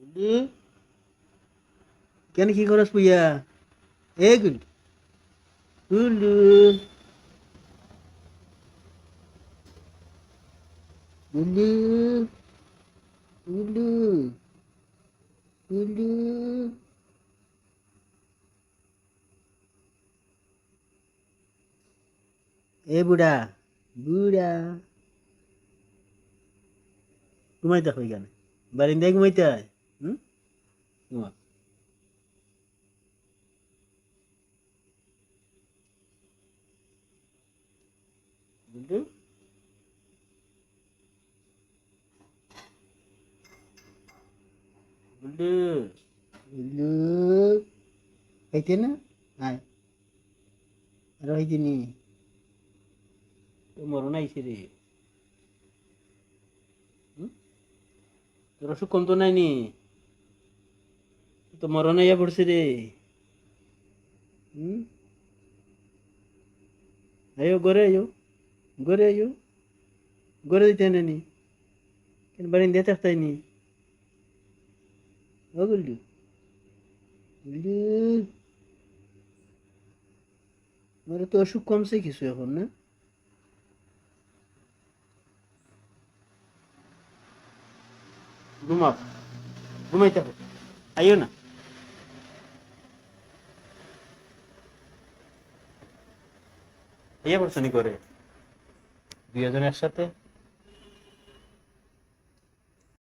গুল্লু কেন কি করস পুইয়া এ গুল্লু গুল্লু গুল্লু গুল্লু গুল্লু এ বুড়া বুড়া ঘুমাইতে হয় কেন বারিন্দায় ঘুমাইতে হয় হুম? ঘুমা গুল্লু গুল্লু গুল্লু খাইতে না? আয়। আরও হইতে নি। তো মরণ আইছে রে। হুম? তোর অসুখ কম তো নাই নি? তো মরণ আইয়া পড়ছে রে। হুম? গড়ে আয়ো গড়ে আয়ো। গড়ে দিতে না নি? কেন বাড়ি দিয়ে থাকতাই নি? ও গুল্লু। গুল্লু। আমার তো অসুখ কমছে কিছু এখন, না? ঘুমাও। ঘুমাইতে হবে। আইও না। ইয়ে করছ করে। একজন একসাথে?